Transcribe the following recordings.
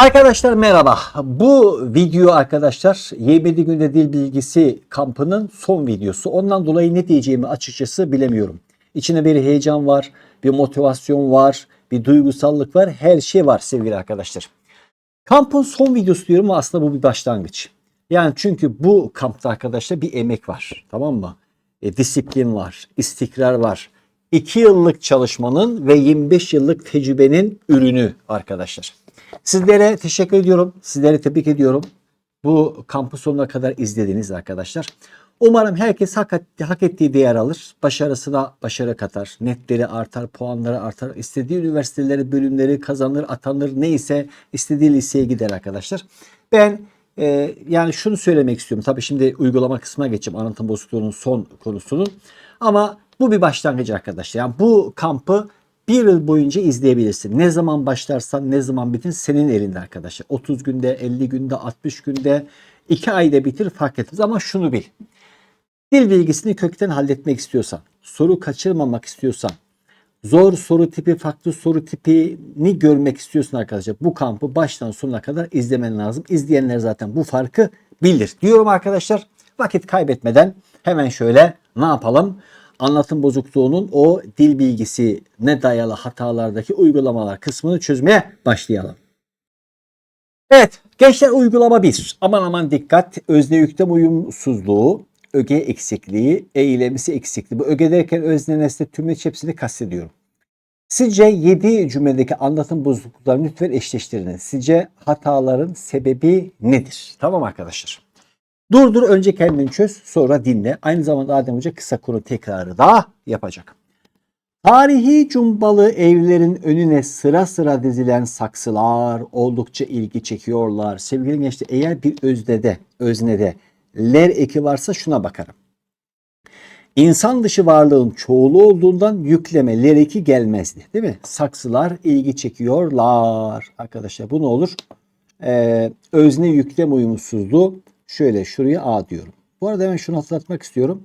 Arkadaşlar merhaba. Bu video arkadaşlar 27 günde dil bilgisi kampının son videosu. Ondan dolayı ne diyeceğimi açıkçası bilemiyorum. İçine bir heyecan var, bir motivasyon var, bir duygusallık var. Her şey var sevgili arkadaşlar. Kampın son videosu diyorum ama aslında bu bir başlangıç. Yani çünkü bu kampta arkadaşlar bir emek var. Tamam mı? E, disiplin var, istikrar var. 2 yıllık çalışmanın ve 25 yıllık tecrübenin ürünü arkadaşlar. Sizlere teşekkür ediyorum. Sizleri tebrik ediyorum. Bu kampı sonuna kadar izlediniz arkadaşlar. Umarım herkes hak, hak ettiği değer alır. Başarısına başarı katar. Netleri artar, puanları artar. İstediği üniversiteleri, bölümleri kazanır, atanır. Neyse istediği liseye gider arkadaşlar. Ben e, yani şunu söylemek istiyorum. Tabii şimdi uygulama kısmına geçeceğim. Anlatım bozukluğunun son konusunun. Ama bu bir başlangıç arkadaşlar. Yani bu kampı bir yıl boyunca izleyebilirsin. Ne zaman başlarsan ne zaman bitin senin elinde arkadaşlar. 30 günde, 50 günde, 60 günde, 2 ayda bitir fark etmez. Ama şunu bil. Dil bilgisini kökten halletmek istiyorsan, soru kaçırmamak istiyorsan, zor soru tipi, farklı soru tipini görmek istiyorsun arkadaşlar. Bu kampı baştan sonuna kadar izlemen lazım. İzleyenler zaten bu farkı bilir. Diyorum arkadaşlar vakit kaybetmeden hemen şöyle ne yapalım? Anlatım bozukluğunun o dil bilgisi ne dayalı hatalardaki uygulamalar kısmını çözmeye başlayalım. Evet gençler uygulama 1. Aman aman dikkat özne yüklem uyumsuzluğu, öge eksikliği, eylemsi eksikliği. Bu öge derken özne nesne tümleç hepsini kastediyorum. Sizce 7 cümledeki anlatım bozukluklarını lütfen eşleştirin. Sizce hataların sebebi nedir? Tamam arkadaşlar. Dur dur önce kendini çöz sonra dinle. Aynı zamanda Adem Hoca kısa konu tekrarı da yapacak. Tarihi cumbalı evlerin önüne sıra sıra dizilen saksılar oldukça ilgi çekiyorlar. Sevgili gençler eğer bir öznede, öznede ler eki varsa şuna bakarım. İnsan dışı varlığın çoğulu olduğundan yükleme ler eki gelmezdi. Değil mi? Saksılar ilgi çekiyorlar. Arkadaşlar bu ne olur? Ee, özne yüklem uyumsuzluğu şöyle şuraya A diyorum. Bu arada ben şunu hatırlatmak istiyorum.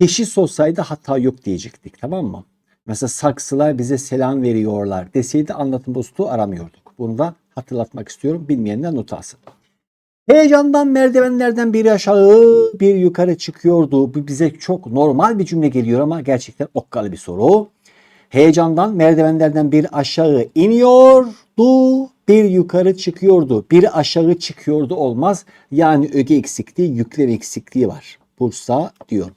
Eşit olsaydı hata yok diyecektik tamam mı? Mesela saksılar bize selam veriyorlar deseydi anlatım bozukluğu aramıyorduk. Bunu da hatırlatmak istiyorum. Bilmeyenler not alsın. Heyecandan merdivenlerden biri aşağı bir yukarı çıkıyordu. Bu bize çok normal bir cümle geliyor ama gerçekten okkalı bir soru. Heyecandan merdivenlerden bir aşağı iniyordu, bir yukarı çıkıyordu. Bir aşağı çıkıyordu olmaz. Yani öge eksikliği, yüklem eksikliği var. Bursa diyorum.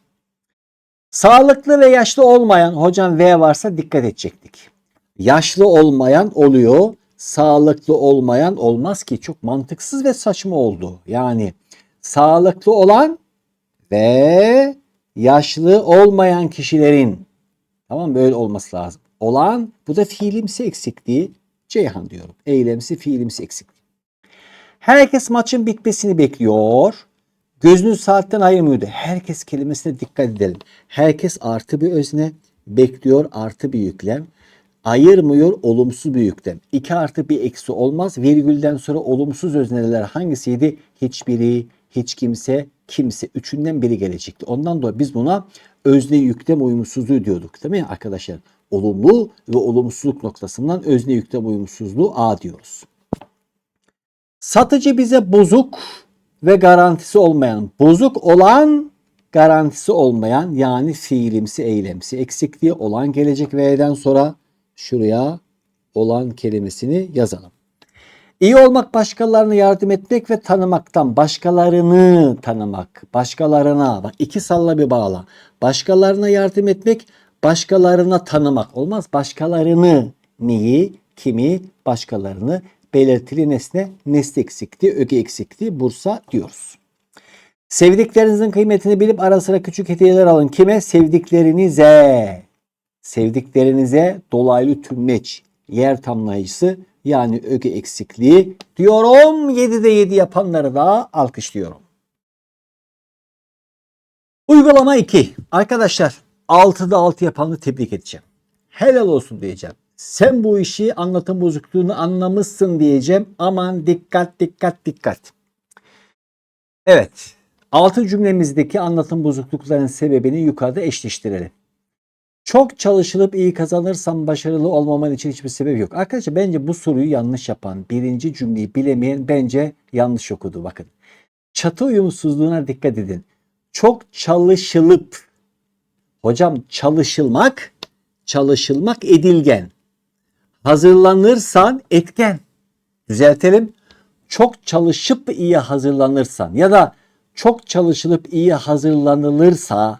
Sağlıklı ve yaşlı olmayan hocam V varsa dikkat edecektik. Yaşlı olmayan oluyor. Sağlıklı olmayan olmaz ki çok mantıksız ve saçma oldu. Yani sağlıklı olan ve yaşlı olmayan kişilerin tamam böyle olması lazım. Olan bu da fiilimsi eksikliği Ceyhan diyorum. Eylemsi fiilimsi eksikliği. Herkes maçın bitmesini bekliyor. Gözünü saatten ayırmıyordu. Herkes kelimesine dikkat edelim. Herkes artı bir özne, bekliyor artı bir yüklem. Ayırmıyor olumsuz bir yüklem. 2 artı bir eksi olmaz. Virgülden sonra olumsuz özneler hangisiydi? Hiçbiri, hiç kimse, kimse. Üçünden biri gelecekti. Ondan dolayı biz buna özne yüklem uyumsuzluğu diyorduk. Değil mi arkadaşlar? Olumlu ve olumsuzluk noktasından özne yüklem uyumsuzluğu A diyoruz. Satıcı bize bozuk ve garantisi olmayan, bozuk olan garantisi olmayan yani fiilimsi eylemsi eksikliği olan gelecek V'den sonra şuraya olan kelimesini yazalım. İyi olmak başkalarına yardım etmek ve tanımaktan başkalarını tanımak, başkalarına bak iki salla bir bağla. Başkalarına yardım etmek, başkalarına tanımak olmaz. Başkalarını neyi, kimi, başkalarını belirtili nesne, nesne eksikliği, öge eksikliği, Bursa diyoruz. Sevdiklerinizin kıymetini bilip ara sıra küçük hediyeler alın. Kime? Sevdiklerinize. Sevdiklerinize dolaylı tümleç, yer tamlayıcısı yani öge eksikliği diyorum. 7'de 7 yapanları da alkışlıyorum. Uygulama 2. Arkadaşlar 6'da 6 yapanı tebrik edeceğim. Helal olsun diyeceğim. Sen bu işi anlatım bozukluğunu anlamışsın diyeceğim. Aman dikkat dikkat dikkat. Evet. Altı cümlemizdeki anlatım bozukluklarının sebebini yukarıda eşleştirelim. Çok çalışılıp iyi kazanırsam başarılı olmaman için hiçbir sebep yok. Arkadaşlar bence bu soruyu yanlış yapan, birinci cümleyi bilemeyen bence yanlış okudu bakın. Çatı uyumsuzluğuna dikkat edin. Çok çalışılıp, hocam çalışılmak, çalışılmak edilgen. Hazırlanırsan etken. Düzeltelim. Çok çalışıp iyi hazırlanırsan ya da çok çalışılıp iyi hazırlanılırsa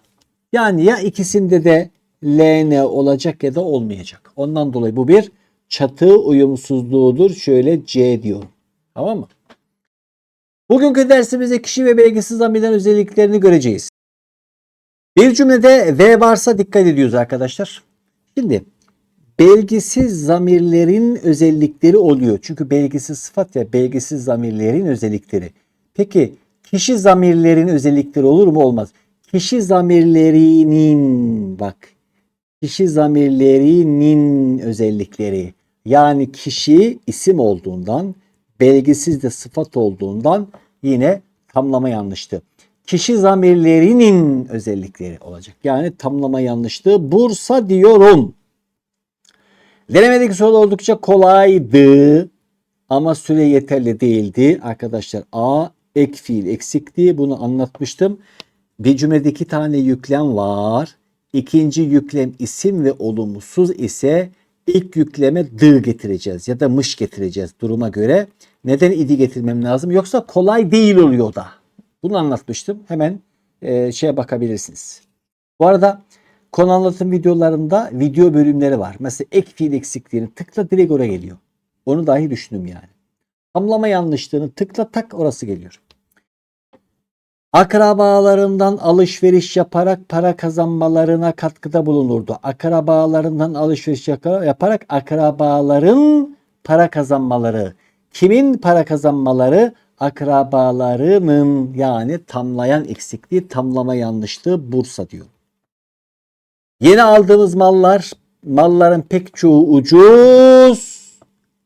yani ya ikisinde de LN olacak ya da olmayacak. Ondan dolayı bu bir çatı uyumsuzluğudur. Şöyle C diyorum. Tamam mı? Bugünkü dersimizde kişi ve belgesiz zamirlerin özelliklerini göreceğiz. Bir cümlede V varsa dikkat ediyoruz arkadaşlar. Şimdi belgisiz zamirlerin özellikleri oluyor. Çünkü belgisiz sıfat ve belgisiz zamirlerin özellikleri. Peki kişi zamirlerin özellikleri olur mu? Olmaz. Kişi zamirlerinin bak kişi zamirlerinin özellikleri yani kişi isim olduğundan belgisiz de sıfat olduğundan yine tamlama yanlıştı. Kişi zamirlerinin özellikleri olacak. Yani tamlama yanlıştı. Bursa diyorum. Denemedeki soru oldukça kolaydı ama süre yeterli değildi. Arkadaşlar A ek fiil eksikti. Bunu anlatmıştım. Bir cümlede iki tane yüklem var. İkinci yüklem isim ve olumsuz ise ilk yükleme dı getireceğiz ya da mış getireceğiz duruma göre. Neden idi getirmem lazım? Yoksa kolay değil oluyor da. Bunu anlatmıştım. Hemen e, şeye bakabilirsiniz. Bu arada konu anlatım videolarında video bölümleri var. Mesela ek fiil eksikliğini tıkla direkt oraya geliyor. Onu dahi düşündüm yani. Tamlama yanlışlığını tıkla tak orası geliyor. Akrabalarından alışveriş yaparak para kazanmalarına katkıda bulunurdu. Akrabalarından alışveriş yaparak akrabaların para kazanmaları. Kimin para kazanmaları? Akrabalarının yani tamlayan eksikliği, tamlama yanlışlığı Bursa diyor. Yeni aldığımız mallar, malların pek çoğu ucuz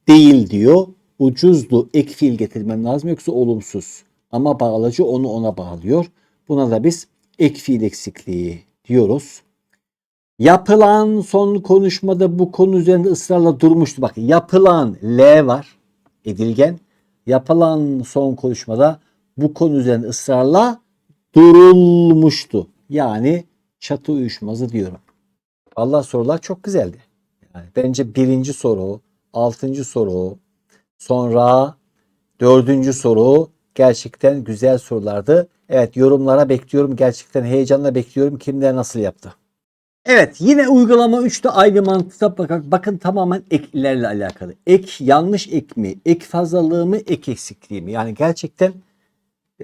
değil diyor. Ucuzdu. Ek fiil getirmem lazım yoksa olumsuz. Ama bağlacı onu ona bağlıyor. Buna da biz ek fiil eksikliği diyoruz. Yapılan son konuşmada bu konu üzerinde ısrarla durmuştu. Bak yapılan L var. Edilgen. Yapılan son konuşmada bu konu üzerinde ısrarla durulmuştu. Yani çatı uyuşmazı diyorum. Allah sorular çok güzeldi. Yani bence birinci soru, altıncı soru, sonra dördüncü soru gerçekten güzel sorulardı. Evet yorumlara bekliyorum. Gerçekten heyecanla bekliyorum. Kimler nasıl yaptı? Evet yine uygulama 3'te aynı mantıkta bakın, bakın tamamen eklerle alakalı. Ek yanlış ek mi? Ek fazlalığı mı? Ek eksikliği mi? Yani gerçekten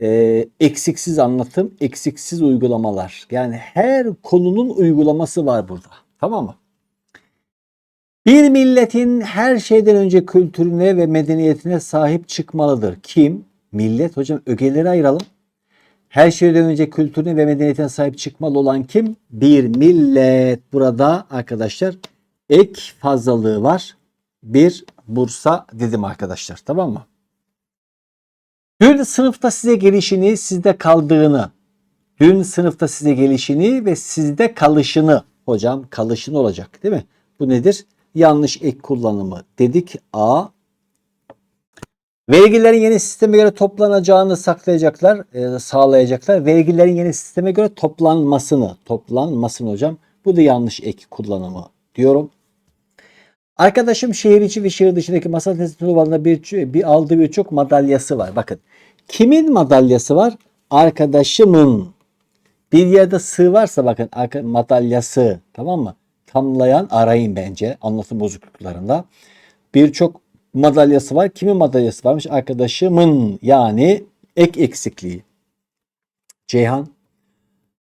e, eksiksiz anlatım, eksiksiz uygulamalar. Yani her konunun uygulaması var burada. Tamam mı? Bir milletin her şeyden önce kültürüne ve medeniyetine sahip çıkmalıdır. Kim? Millet. Hocam ögeleri ayıralım. Her şeyden önce kültürüne ve medeniyetine sahip çıkmalı olan kim? Bir millet. Burada arkadaşlar ek fazlalığı var. Bir Bursa dedim arkadaşlar. Tamam mı? Dün sınıfta size gelişini, sizde kaldığını, dün sınıfta size gelişini ve sizde kalışını, hocam kalışını olacak değil mi? Bu nedir? Yanlış ek kullanımı dedik. A. Vergilerin yeni sisteme göre toplanacağını saklayacaklar, e, sağlayacaklar. Vergilerin yeni sisteme göre toplanmasını, toplanmasını hocam. Bu da yanlış ek kullanımı diyorum. Arkadaşım şehir içi ve şehir dışındaki masa testi turnuvalarında bir, bir aldığı birçok madalyası var. Bakın kimin madalyası var? Arkadaşımın. Bir yerde sığ varsa bakın madalyası tamam mı? Tamlayan arayın bence anlatım bozukluklarında. Birçok madalyası var. Kimin madalyası varmış? Arkadaşımın yani ek eksikliği. Ceyhan.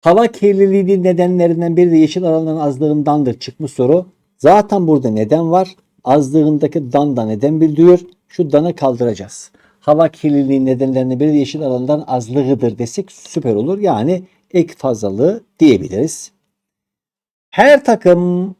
Hava kirliliğinin nedenlerinden biri de yeşil alanların azlığındandır çıkmış soru. Zaten burada neden var? Azlığındaki dan da neden bildiriyor? Şu danı kaldıracağız. Hava kirliliği nedenlerinden biri de yeşil alanların azlığıdır desek süper olur. Yani ek fazlalığı diyebiliriz. Her takım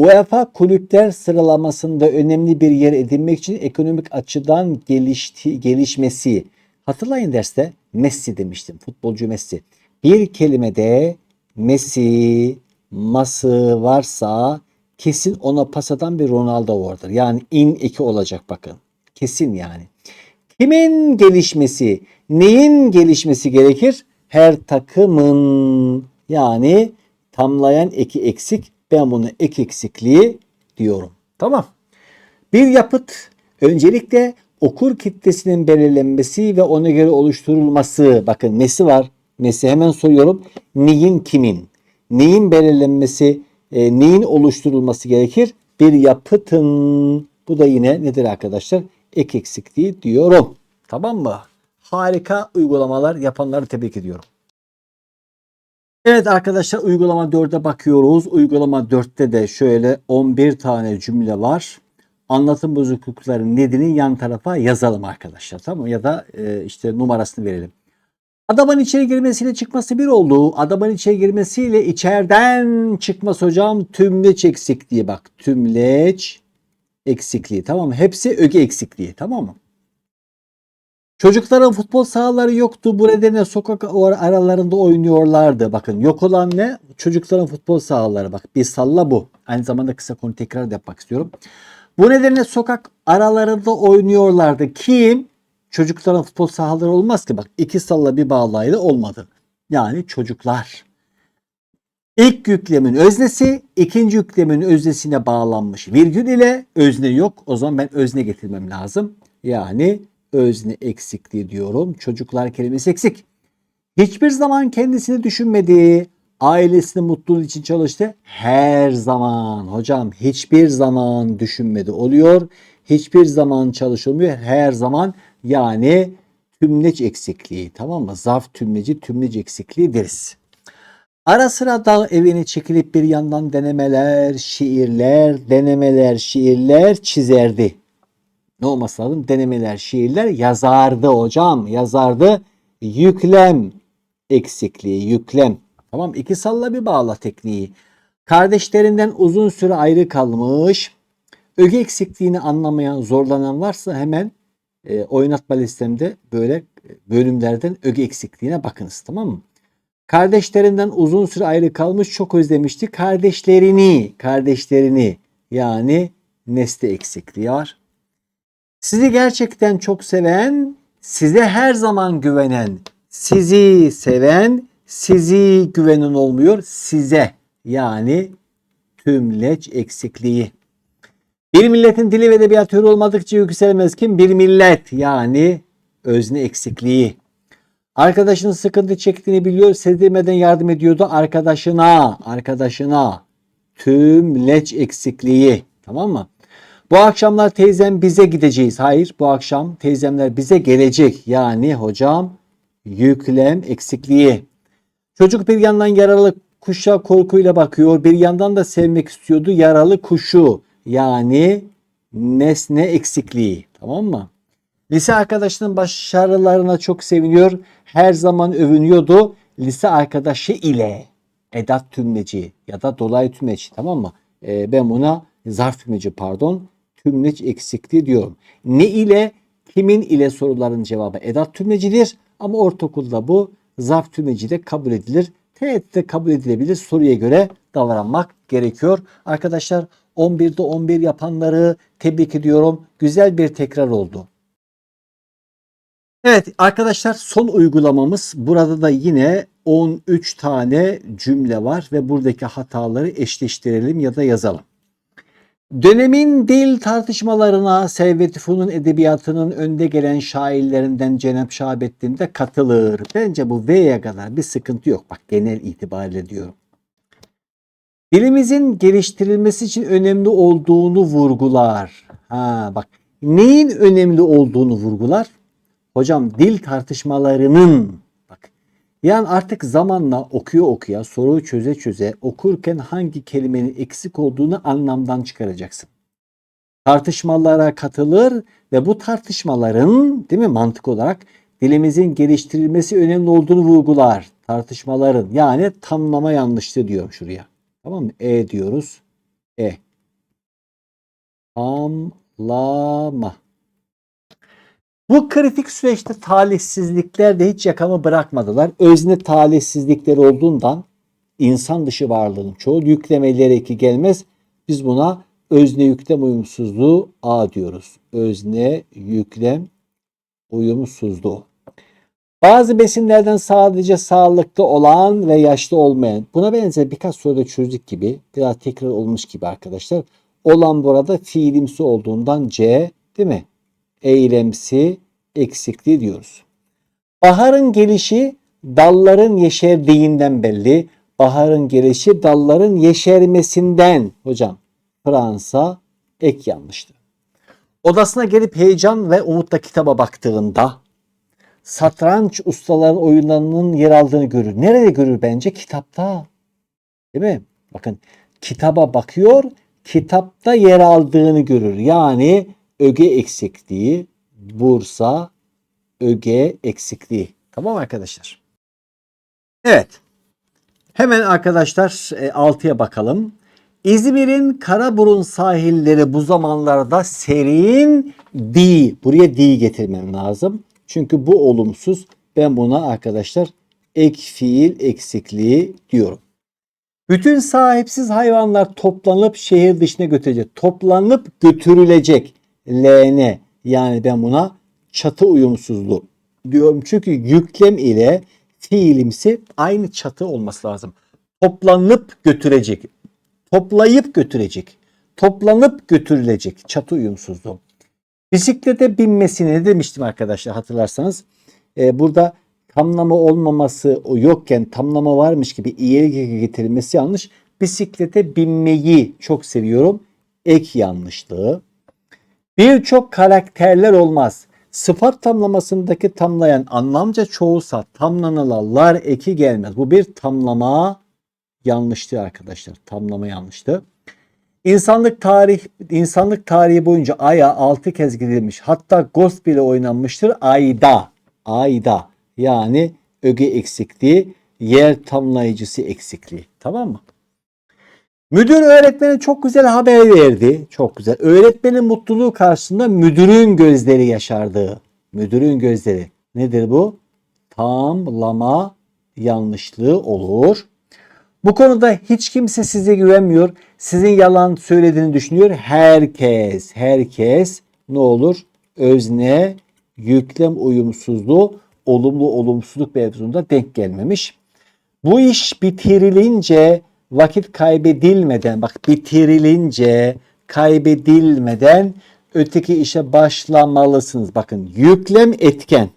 UEFA kulüpler sıralamasında önemli bir yer edinmek için ekonomik açıdan gelişti, gelişmesi. Hatırlayın derste Messi demiştim. Futbolcu Messi. Bir kelimede Messi ması varsa kesin ona pas atan bir Ronaldo vardır. Yani in eki olacak bakın. Kesin yani. Kimin gelişmesi, neyin gelişmesi gerekir? Her takımın yani tamlayan eki eksik. Ben bunu ek eksikliği diyorum. Tamam. Bir yapıt öncelikle okur kitlesinin belirlenmesi ve ona göre oluşturulması. Bakın nesi var? Nesi hemen soruyorum. Neyin kimin? Neyin belirlenmesi, e, neyin oluşturulması gerekir? Bir yapıtın. Bu da yine nedir arkadaşlar? Ek eksikliği diyorum. Tamam mı? Harika uygulamalar yapanları tebrik ediyorum. Evet arkadaşlar uygulama 4'e bakıyoruz. Uygulama 4'te de şöyle 11 tane cümle var. Anlatım bozuklukları nedeni yan tarafa yazalım arkadaşlar. Tamam? Ya da e, işte numarasını verelim. Adamın içeri girmesiyle çıkması bir oldu. Adamın içeri girmesiyle içeriden çıkması hocam tümleç eksikliği bak. Tümleç eksikliği tamam mı? Hepsi öge eksikliği tamam mı? Çocukların futbol sahaları yoktu. Bu nedenle sokak aralarında oynuyorlardı. Bakın yok olan ne? Çocukların futbol sahaları. Bak bir salla bu. Aynı zamanda kısa konu tekrar da yapmak istiyorum. Bu nedenle sokak aralarında oynuyorlardı. Kim? Çocukların futbol sahaları olmaz ki. Bak iki salla bir bağlayla olmadı. Yani çocuklar. İlk yüklemin öznesi ikinci yüklemin öznesine bağlanmış virgül ile özne yok. O zaman ben özne getirmem lazım. Yani özne eksikliği diyorum. Çocuklar kelimesi eksik. Hiçbir zaman kendisini düşünmedi. Ailesinin mutluluğu için çalıştı. Her zaman hocam hiçbir zaman düşünmedi oluyor. Hiçbir zaman çalışılmıyor. Her zaman yani tümleç eksikliği tamam mı? Zarf tümleci tümleç eksikliği deriz. Ara sıra dağ evine çekilip bir yandan denemeler, şiirler, denemeler, şiirler çizerdi. Ne olması lazım? Denemeler, şiirler yazardı hocam. Yazardı. Yüklem eksikliği, yüklem. Tamam iki salla bir bağla tekniği. Kardeşlerinden uzun süre ayrı kalmış. Öge eksikliğini anlamayan, zorlanan varsa hemen e, oynatma listemde böyle bölümlerden öge eksikliğine bakınız tamam mı? Kardeşlerinden uzun süre ayrı kalmış çok özlemişti. Kardeşlerini, kardeşlerini yani nesne eksikliği var. Sizi gerçekten çok seven, size her zaman güvenen, sizi seven, sizi güvenen olmuyor, size yani tümleç eksikliği. Bir milletin dili ve edebiyatı olmadıkça yükselmez kim? Bir millet yani özne eksikliği. Arkadaşının sıkıntı çektiğini biliyor, sezdirmeden yardım ediyordu arkadaşına, arkadaşına. Tümleç eksikliği. Tamam mı? Bu akşamlar teyzem bize gideceğiz. Hayır bu akşam teyzemler bize gelecek. Yani hocam yüklem eksikliği. Çocuk bir yandan yaralı kuşa korkuyla bakıyor. Bir yandan da sevmek istiyordu yaralı kuşu. Yani nesne eksikliği. Tamam mı? Lise arkadaşının başarılarına çok seviniyor. Her zaman övünüyordu. Lise arkadaşı ile edat tümleci ya da dolayı tümleci tamam mı? Ee, ben buna zarf tümleci pardon tümleç eksikliği diyorum. Ne ile kimin ile soruların cevabı edat tümlecidir ama ortaokulda bu zarf tümleci de kabul edilir. TET'de kabul edilebilir soruya göre davranmak gerekiyor. Arkadaşlar 11'de 11 yapanları tebrik ediyorum. Güzel bir tekrar oldu. Evet arkadaşlar son uygulamamız burada da yine 13 tane cümle var ve buradaki hataları eşleştirelim ya da yazalım. Dönemin dil tartışmalarına Servet Fünun edebiyatının önde gelen şairlerinden Cenab Şahabettin de katılır. Bence bu V'ye kadar bir sıkıntı yok. Bak genel itibariyle diyorum. Dilimizin geliştirilmesi için önemli olduğunu vurgular. Ha bak neyin önemli olduğunu vurgular? Hocam dil tartışmalarının yani artık zamanla okuyor okuya soruyu çöze çöze okurken hangi kelimenin eksik olduğunu anlamdan çıkaracaksın. Tartışmalara katılır ve bu tartışmaların değil mi mantık olarak dilimizin geliştirilmesi önemli olduğunu vurgular. Tartışmaların yani tamlama yanlıştı diyor şuraya. Tamam mı? E diyoruz. E. Tamlama. Bu kritik süreçte talihsizlikler de hiç yakamı bırakmadılar. Özne talihsizlikler olduğundan insan dışı varlığın çoğul yüklemeleri eki gelmez. Biz buna özne yüklem uyumsuzluğu A diyoruz. Özne yüklem uyumsuzluğu. Bazı besinlerden sadece sağlıklı olan ve yaşlı olmayan. Buna benzer birkaç soruda çözdük gibi. Biraz tekrar olmuş gibi arkadaşlar. Olan burada fiilimsi olduğundan C değil mi? Eylemsi eksikliği diyoruz. Baharın gelişi dalların yeşerdiğinden belli. Baharın gelişi dalların yeşermesinden hocam. Fransa ek yanlıştı. Odasına gelip heyecan ve umutla kitaba baktığında satranç ustaların oyunlarının yer aldığını görür. Nerede görür bence? Kitapta. Değil mi? Bakın kitaba bakıyor, kitapta yer aldığını görür. Yani öge eksikliği, Bursa öge eksikliği. Tamam arkadaşlar? Evet. Hemen arkadaşlar 6'ya bakalım. İzmir'in Karaburun sahilleri bu zamanlarda serin di. Buraya di getirmem lazım. Çünkü bu olumsuz. Ben buna arkadaşlar ek fiil eksikliği diyorum. Bütün sahipsiz hayvanlar toplanıp şehir dışına götürecek. Toplanıp götürülecek. LN yani ben buna çatı uyumsuzluğu diyorum. Çünkü yüklem ile fiilimsi aynı çatı olması lazım. Toplanıp götürecek. Toplayıp götürecek. Toplanıp götürülecek. Çatı uyumsuzluğu. Bisiklete binmesini ne demiştim arkadaşlar hatırlarsanız. Ee, burada tamlama olmaması yokken tamlama varmış gibi ileri getirilmesi yanlış. Bisiklete binmeyi çok seviyorum. Ek yanlışlığı. Birçok karakterler olmaz. Sıfat tamlamasındaki tamlayan anlamca çoğulsa tamlanılanlar eki gelmez. Bu bir tamlama yanlıştı arkadaşlar. Tamlama yanlıştı. İnsanlık tarih insanlık tarihi boyunca aya 6 kez gidilmiş. Hatta Ghost bile oynanmıştır ayda. Ayda. Yani öge eksikliği, yer tamlayıcısı eksikliği. Tamam mı? Müdür öğretmene çok güzel haber verdi. Çok güzel. Öğretmenin mutluluğu karşısında müdürün gözleri yaşardı. Müdürün gözleri. Nedir bu? Tamlama yanlışlığı olur. Bu konuda hiç kimse size güvenmiyor. Sizin yalan söylediğini düşünüyor. Herkes, herkes ne olur? Özne, yüklem uyumsuzluğu, olumlu olumsuzluk mevzunda denk gelmemiş. Bu iş bitirilince vakit kaybedilmeden, bak bitirilince kaybedilmeden öteki işe başlamalısınız. Bakın yüklem etken.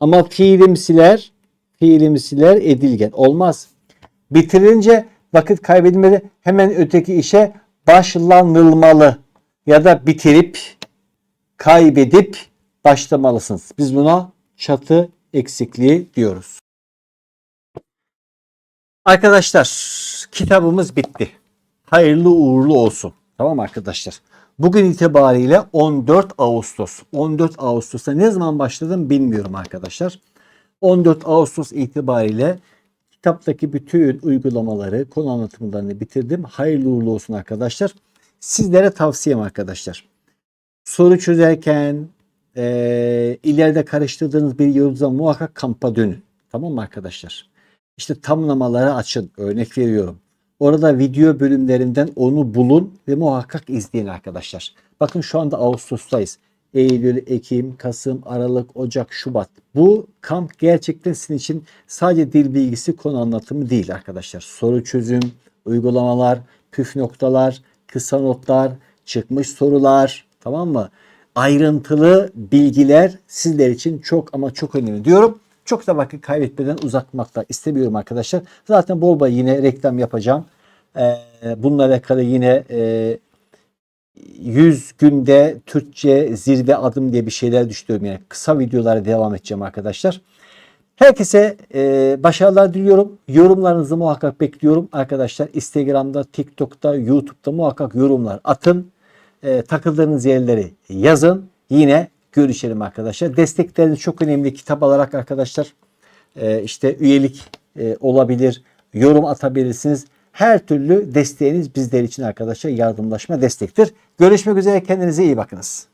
Ama fiilimsiler, fiilimsiler edilgen. Olmaz. Bitirince vakit kaybedilmeden hemen öteki işe başlanılmalı. Ya da bitirip, kaybedip başlamalısınız. Biz buna çatı eksikliği diyoruz. Arkadaşlar kitabımız bitti. Hayırlı uğurlu olsun. Tamam arkadaşlar. Bugün itibariyle 14 Ağustos. 14 Ağustos'ta ne zaman başladım bilmiyorum arkadaşlar. 14 Ağustos itibariyle kitaptaki bütün uygulamaları, konu anlatımlarını bitirdim. Hayırlı uğurlu olsun arkadaşlar. Sizlere tavsiyem arkadaşlar. Soru çözerken e, ileride karıştırdığınız bir yolda muhakkak kampa dönün. Tamam mı arkadaşlar? İşte tamlamaları açın. Örnek veriyorum. Orada video bölümlerinden onu bulun ve muhakkak izleyin arkadaşlar. Bakın şu anda Ağustos'tayız. Eylül, Ekim, Kasım, Aralık, Ocak, Şubat. Bu kamp gerçekten sizin için sadece dil bilgisi konu anlatımı değil arkadaşlar. Soru çözüm, uygulamalar, püf noktalar, kısa notlar, çıkmış sorular tamam mı? Ayrıntılı bilgiler sizler için çok ama çok önemli diyorum. Çok da vakit kaybetmeden uzatmak da istemiyorum arkadaşlar. Zaten bol bol yine reklam yapacağım. Ee, bununla alakalı yine e, 100 günde Türkçe zirve adım diye bir şeyler düşünüyorum. Yani kısa videolara devam edeceğim arkadaşlar. Herkese e, başarılar diliyorum. Yorumlarınızı muhakkak bekliyorum arkadaşlar. Instagram'da, TikTok'ta, YouTube'da muhakkak yorumlar atın. E, takıldığınız yerleri yazın. Yine görüşelim arkadaşlar. Destekleriniz çok önemli. Kitap alarak arkadaşlar e, işte üyelik e, olabilir. Yorum atabilirsiniz. Her türlü desteğiniz bizler için arkadaşlar yardımlaşma destektir. Görüşmek üzere kendinize iyi bakınız.